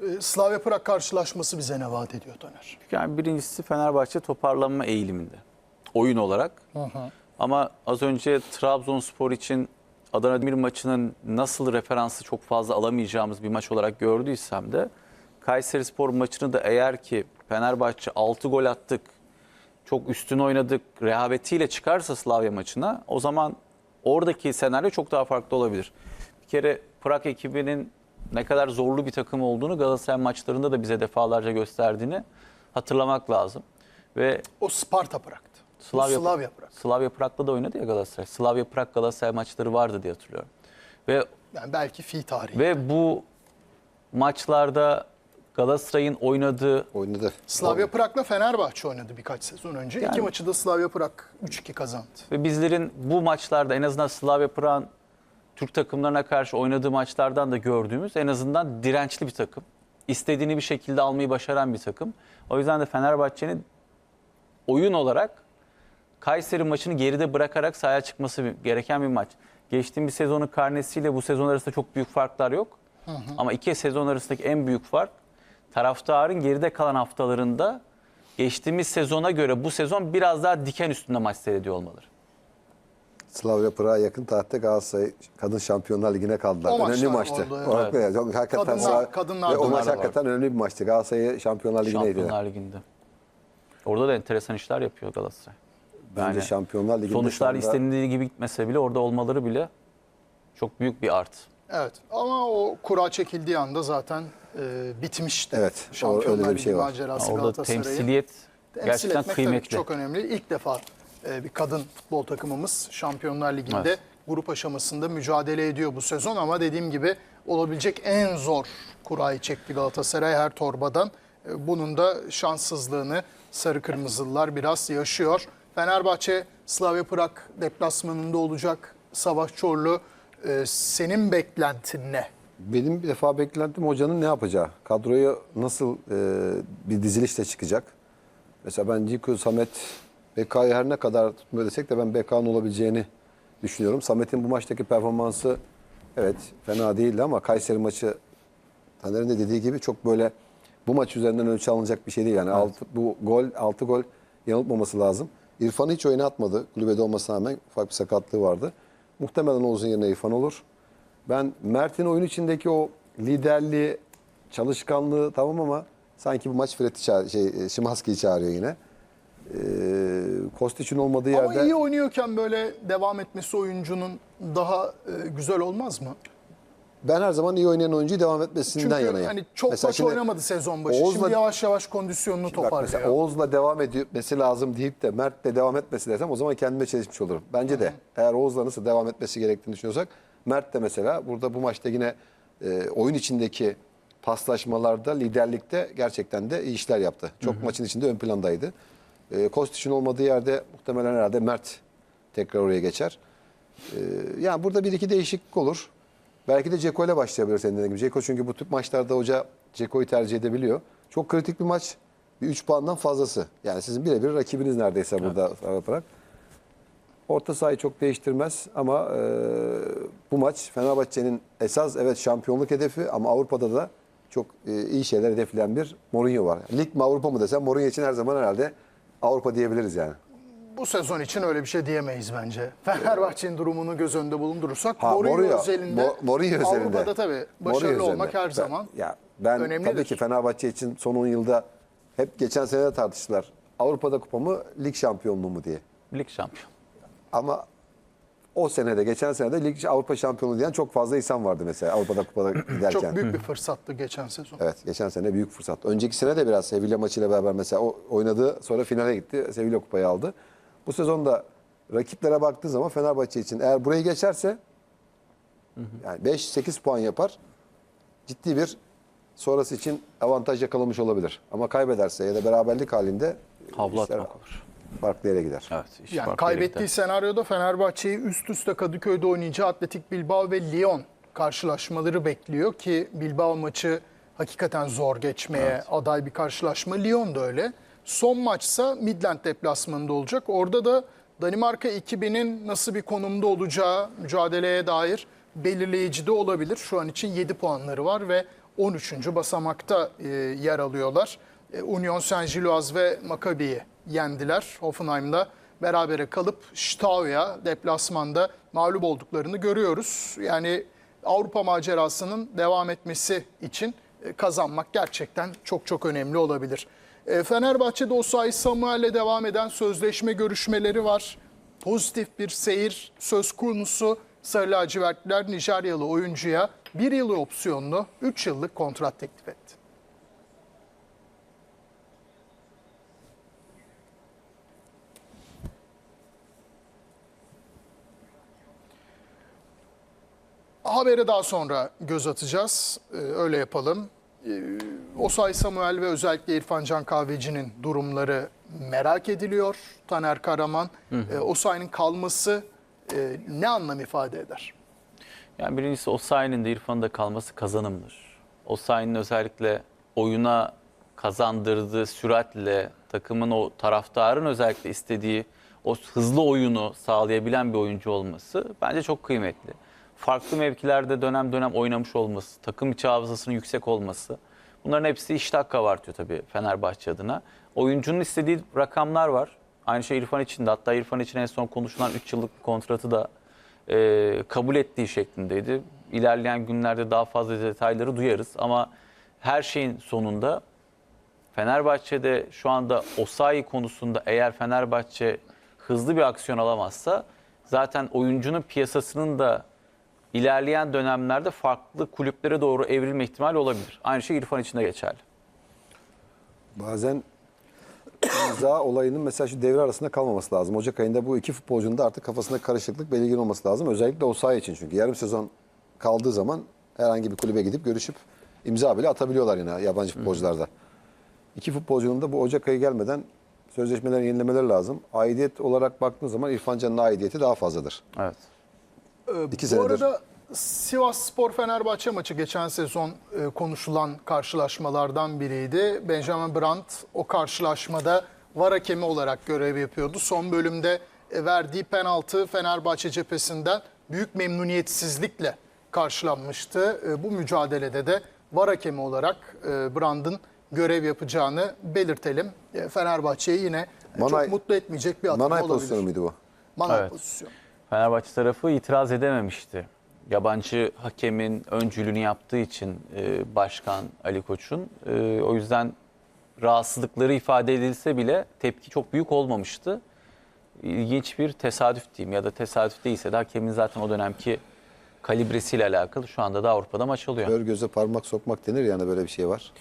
e, Slavia Prag karşılaşması bize ne vaat ediyor Taner? Yani birincisi Fenerbahçe toparlanma eğiliminde. Oyun olarak. Ama az önce Trabzonspor için Adana Demir maçının nasıl referansı çok fazla alamayacağımız bir maç olarak gördüysem de Kayserispor maçını da eğer ki Fenerbahçe 6 gol attık, çok üstün oynadık, rehavetiyle çıkarsa Slavia maçına o zaman oradaki senaryo çok daha farklı olabilir. Bir kere Prag ekibinin ne kadar zorlu bir takım olduğunu Galatasaray maçlarında da bize defalarca gösterdiğini hatırlamak lazım. Ve O Sparta Prag'tı. Slavia, Bu Slavia Prag. Slavia Prag'da da oynadı ya Galatasaray. Slavia Prag Galatasaray maçları vardı diye hatırlıyorum. Ve Yani belki fi tarihi. ve bu maçlarda Galatasaray'ın oynadığı Oynadı. Slavia Prag'la Fenerbahçe oynadı birkaç sezon önce. İki Yani- maçı da Slavia Prag 3-2 kazandı. ve bizlerin bu maçlarda en azından Slavia Prag'ın Türk takımlarına karşı oynadığı maçlardan da gördüğümüz en azından dirençli bir takım. İstediğini bir şekilde almayı başaran bir takım. O yüzden de Fenerbahçe'nin oyun olarak Kayseri maçını geride bırakarak sahaya çıkması gereken bir maç. Geçtiğimiz sezonun karnesiyle bu sezon arasında çok büyük farklar yok. Ama iki sezon arasındaki en büyük fark taraftarın geride kalan haftalarında geçtiğimiz sezona göre bu sezon biraz daha diken üstünde maç seyrediyor olmaları. Slavia Prag'a yakın tarihte Galatasaray Kadın Şampiyonlar Ligi'ne kaldılar. O önemli maçtı. oldu, evet. Orada yani hakikaten Kadınlar- Slavia- kadınlar ve o maç hakikaten önemli bir maçtı. Galatasaray'ı Şampiyonlar Ligi'ne. Şampiyonlar Ligi'nde. Orada da enteresan işler yapıyor Galatasaray. Bence Şampiyonlar Ligi'nde sonuçlar anda- istenildiği gibi gitmese bile orada olmaları bile çok büyük bir art. Evet ama o kura çekildiği anda zaten e, bitmişti. Evet, Şampiyonlar öyle bir Ligi şey var. macerası Orada temsiliyet Temsil gerçekten kıymetli. çok önemli. İlk defa e, bir kadın futbol takımımız Şampiyonlar Ligi'nde Evet. grup aşamasında mücadele ediyor bu sezon ama dediğim gibi olabilecek en zor kurayı çekti Galatasaray her torbadan. E, Bunun da şanssızlığını Sarı Kırmızılılar biraz yaşıyor. Fenerbahçe Slavia Prag deplasmanında olacak. Savaş Çorlu e, senin beklentin ne? Benim bir defa beklentim hocanın ne yapacağı. Kadroyu nasıl e, bir dizilişle çıkacak. Mesela ben Ciku, Samet, BK'yı her ne kadar tutmuyor desek de ben BK'nın olabileceğini düşünüyorum. Samet'in bu maçtaki performansı evet fena değildi ama Kayseri maçı Taner'in de dediği gibi çok böyle bu maç üzerinden ölçü alınacak bir şey değil. Yani altı, bu gol, 6 gol yanıltmaması lazım. İrfan'ı hiç oyuna atmadı. Kulübede olmasına rağmen ufak bir sakatlığı vardı. Muhtemelen Oğuz'un yerine İrfan olur. Ben Mert'in oyun içindeki o liderliği, çalışkanlığı tamam ama sanki bu maç Fred'i çağır, şey, Şimanski'yi çağırıyor yine. Ee, Kostic'in olmadığı Ama yerde iyi oynuyorken böyle devam etmesi oyuncunun daha e, güzel olmaz mı? ben her zaman iyi oynayan oyuncuyu devam etmesinden Çünkü yanayım. hani çok Mesela maç oynamadı sezon başı. Oğuz'la- Şimdi yavaş yavaş kondisyonunu toparlıyor. mesela Oğuz'la devam etmesi lazım deyip de Mert'le devam etmesi desem o zaman kendime çelişmiş olurum. Bence de eğer Oğuz'la nasıl devam etmesi gerektiğini düşünüyorsak Mert de mesela burada bu maçta yine e, oyun içindeki paslaşmalarda, liderlikte gerçekten de iyi işler yaptı. Çok maçın içinde ön plandaydı. E, Kostic'in olmadığı yerde muhtemelen herhalde Mert tekrar oraya geçer. E, yani burada bir iki değişiklik olur. Belki de Ceko ile başlayabilir senin dediğin gibi. Ceko çünkü bu tip maçlarda hoca Ceko'yu tercih edebiliyor. Çok kritik bir maç. Bir 3 puandan fazlası. Yani sizin birebir rakibiniz neredeyse burada yaparak. Orta sahayı çok değiştirmez ama e, bu maç Fenerbahçe'nin esas evet şampiyonluk hedefi ama Avrupa'da da çok e, iyi şeyler hedefleyen bir Mourinho var. Lig mi Avrupa mı desem Mourinho için her zaman herhalde Avrupa diyebiliriz yani. Bu sezon için öyle bir şey diyemeyiz bence. Fenerbahçe'nin durumunu göz önünde bulundurursak Ha, Mourinho, Mourinho, özelinde Mo- Mourinho özelinde. Avrupa'da tabii başarılı Mourinho olmak üzerinde. her Ben- zaman ya ben önemlidir. tabii ki Fenerbahçe için son 10 yılda hep geçen sene de tartıştılar. Avrupa'da kupa mı, lig şampiyonluğu mu diye. Lig şampiyon. Ama o senede, geçen senede lig Avrupa şampiyonluğu diyen çok fazla insan vardı mesela Avrupa'da kupada giderken. çok büyük bir fırsattı geçen sezon. Evet, geçen sene büyük fırsat. Önceki sene de biraz Sevilla maçıyla beraber mesela o oynadı, sonra finale gitti. Sevilla kupayı aldı. Bu sezonda rakiplere baktığı zaman Fenerbahçe için eğer burayı geçerse yani 5-8 puan yapar. Ciddi bir sonrası için avantaj yakalamış olabilir. Ama kaybederse ya da beraberlik halinde Havlu işler atmak olur. Farklı yere gider. Evet. iş Yani farklı yere kaybettiği gider. senaryoda Fenerbahçe'yi üst üste Kadıköy'de oynayacağı Atletik Bilbao ve Lyon karşılaşmaları bekliyor ki Bilbao maçı hakikaten zor geçmeye aday bir karşılaşma. Lyon da öyle. Son maçsa Midland deplasmanında olacak. Orada da Danimarka ekibinin nasıl bir konumda olacağı mücadeleye dair belirleyici de olabilir. Şu an için 7 puanları var ve 13. basamakta e, yer alıyorlar. E, Union Saint-Gilloise ve Maccabi'yi yendiler. Hoffenheim'da berabere kalıp Stau'ya deplasmanda mağlup olduklarını görüyoruz. Yani Avrupa macerasının devam etmesi için e, kazanmak gerçekten çok çok önemli olabilir. E, Fenerbahçe'de Osayi Samuel'le devam eden sözleşme görüşmeleri var. Pozitif bir seyir söz konusu. Sarı lacivertliler Nijeryalı oyuncuya bir yıl opsiyonlu 3 yıllık kontrat teklif etti. Habere daha sonra göz atacağız. Ee, öyle yapalım. Ee, Osay Samuel ve özellikle İrfan Can Kahveci'nin durumları merak ediliyor. Taner Karaman, e, Osay'ın kalması e, ne anlam ifade eder? Yani birincisi Osayi'nin de İrfan'ın da kalması kazanımdır. Osayi'nin özellikle oyuna kazandırdığı süratle takımın o taraftarın özellikle istediği o hızlı oyunu sağlayabilen bir oyuncu olması bence çok kıymetli. Farklı mevkilerde dönem dönem oynamış olması, takım içi hafızasının yüksek olması bunların hepsi iştah kabartıyor tabii Fenerbahçe adına. Oyuncunun istediği rakamlar var. Aynı şey İrfan için de hatta İrfan için en son konuşulan 3 yıllık kontratı da e, kabul ettiği şeklindeydi. İlerleyen günlerde daha fazla detayları duyarız ama her şeyin sonunda Fenerbahçe'de şu anda Osayi konusunda eğer Fenerbahçe hızlı bir aksiyon alamazsa zaten oyuncunun piyasasının da ilerleyen dönemlerde farklı kulüplere doğru evrilme ihtimali olabilir. Aynı şey İrfan için de geçerli. Bazen imza olayının mesela şu devre arasında kalmaması lazım. Ocak ayında bu iki futbolcunun da artık kafasında karışıklık belirgin olması lazım. Özellikle o saha için çünkü yarım sezon kaldığı zaman herhangi bir kulübe gidip görüşüp imza bile atabiliyorlar yine yabancı futbolcularda. İki futbolcunun da bu Ocak ayı gelmeden sözleşmelerini yenilemeleri lazım. Aidiyet olarak baktığın zaman İrfan Can'ın aidiyeti daha fazladır. Evet. İki Bu senedir. arada Sivas Spor Fenerbahçe maçı geçen sezon e, konuşulan karşılaşmalardan biriydi. Benjamin Brandt o karşılaşmada var hakemi olarak görev yapıyordu. Son bölümde e, verdiği penaltı Fenerbahçe cephesinden büyük memnuniyetsizlikle karşılanmıştı. E, Bu mücadelede de var hakemi olarak e, Brandt'ın görev yapacağını belirtelim. E, Fenerbahçe'yi yine e, Manay- çok mutlu etmeyecek bir adım Nanay olabilir. pozisyonu muydu bu? Manay Evet. pozisyonu. Fenerbahçe tarafı itiraz edememişti. Yabancı hakemin öncülüğünü yaptığı için e, başkan Ali Koç'un e, o yüzden rahatsızlıkları ifade edilse bile tepki çok büyük olmamıştı. İlginç bir tesadüf diyeyim ya da tesadüf değilse de hakemin zaten o dönemki kalibresiyle alakalı şu anda da Avrupa'da maç alıyor. Kör göze parmak sokmak denir yani böyle bir şey var.